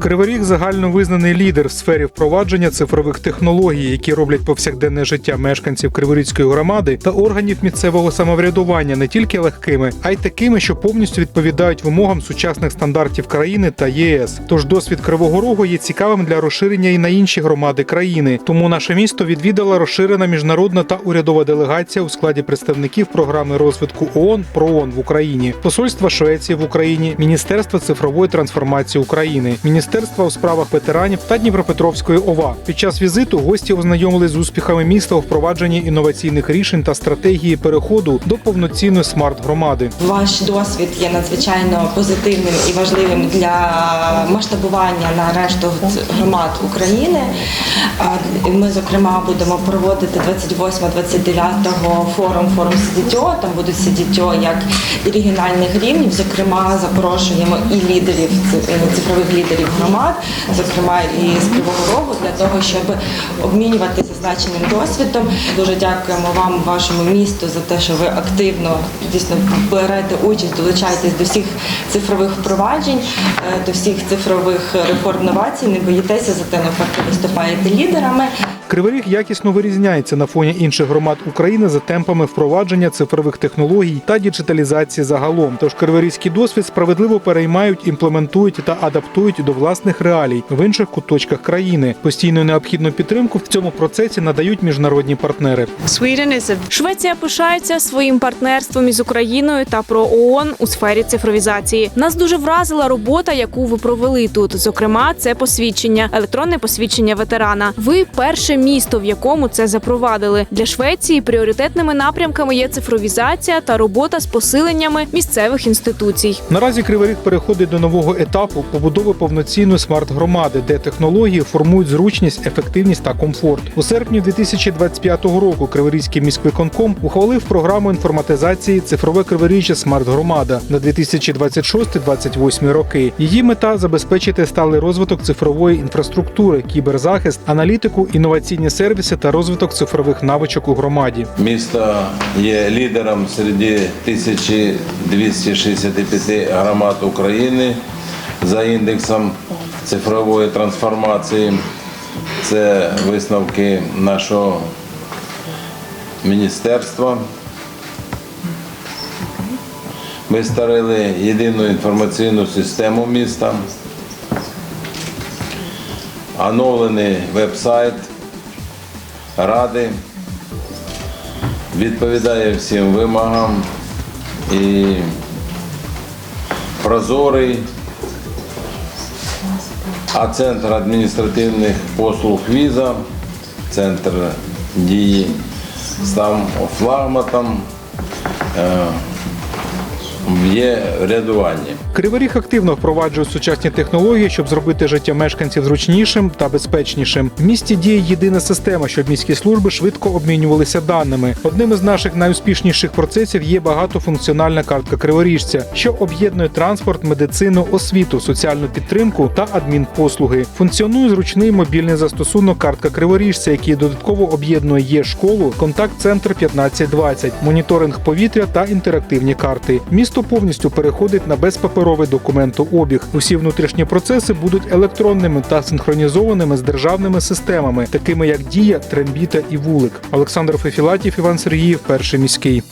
Кривий Ріг загально визнаний лідер в сфері впровадження цифрових технологій, які роблять повсякденне життя мешканців Криворізької громади та органів місцевого самоврядування не тільки легкими, а й такими, що повністю відповідають вимогам сучасних стандартів країни та ЄС. Тож досвід Кривого Рогу є цікавим для розширення і на інші громади країни. Тому наше місто відвідала розширена міжнародна та урядова делегація у складі представників програми розвитку ООН ПРООН в Україні, Посольства Швеції в Україні, Міністерства цифрової трансформації України, Міністерства у справах ветеранів та Дніпропетровської ОВА. Під час візиту гості ознайомились з успіхами міста у впровадженні інноваційних рішень та стратегії переходу до повноцінної смарт-громади. Ваш досвід є надзвичайно позитивним і важливим для масштабування на решту громад України. Ми, зокрема, будемо проводити 28-29 форум форум Сидітьо. Там будуть Сидітьо як регіональних рівнів. Зокрема, запрошуємо і лідерів цифрових лідерів громад, зокрема і з Кривого Рогу, для того, щоб обмінюватися значеним досвідом. Дуже дякуємо вам, вашому місту, за те, що ви активно дійсно берете участь, долучаєтесь до всіх цифрових впроваджень, е, до всіх цифрових реформ новацій. Не боїтеся, за те, навпаки виступаєте лідерами. Кривий Ріг якісно вирізняється на фоні інших громад України за темпами впровадження цифрових технологій та діджиталізації загалом. Тож криворізький досвід справедливо переймають, імплементують та адаптують до власних реалій в інших куточках країни. Постійну необхідну підтримку в цьому процесі надають міжнародні партнери. Швеція пишається своїм партнерством із Україною та про ООН у сфері цифровізації. Нас дуже вразила робота, яку ви провели тут. Зокрема, це посвідчення, електронне посвідчення ветерана. Ви перше місто, в якому це запровадили. Для Швеції пріоритетними напрямками є цифровізація та робота з посиленнями місцевих інституцій. Наразі Кривий переходить до нового етапу побудови повноцінної смарт-громади, де технології формують зручність, ефективність та комфорт. У серпні 2025 року Криворізький міськвиконком ухвалив програму інформатизації цифрове Криворіжжя смарт-громада на 2026-2028 роки. Її мета забезпечити сталий розвиток цифрової інфраструктури, кіберзахист, аналітику, інноваційні сервіси та розвиток цифрових навичок у громаді. Місто є лідером серед 1265 громад України за індексом цифрової трансформації. Це висновки нашого міністерства. Ми створили єдину інформаційну систему міста, оновлений веб-сайт ради, відповідає всім вимогам і прозорий, а центр адміністративних послуг віза, центр дії став флагматом, е, є рядування. Кривий Ріг активно впроваджує сучасні технології, щоб зробити життя мешканців зручнішим та безпечнішим. В місті діє єдина система, щоб міські служби швидко обмінювалися даними. Одним із наших найуспішніших процесів є багатофункціональна картка криворіжця, що об'єднує транспорт, медицину, освіту, соціальну підтримку та адмінпослуги. Функціонує зручний мобільний застосунок картка криворіжця, який додатково об'єднує є школу, контакт-центр 1520, моніторинг повітря та інтерактивні карти. Місто повністю переходить на безпаперовий документообіг. Усі внутрішні процеси будуть електронними та синхронізованими з державними системами, такими як Дія, Трембіта і Вулик. Олександр Фефілатів, Іван Сергіїв, перший міський.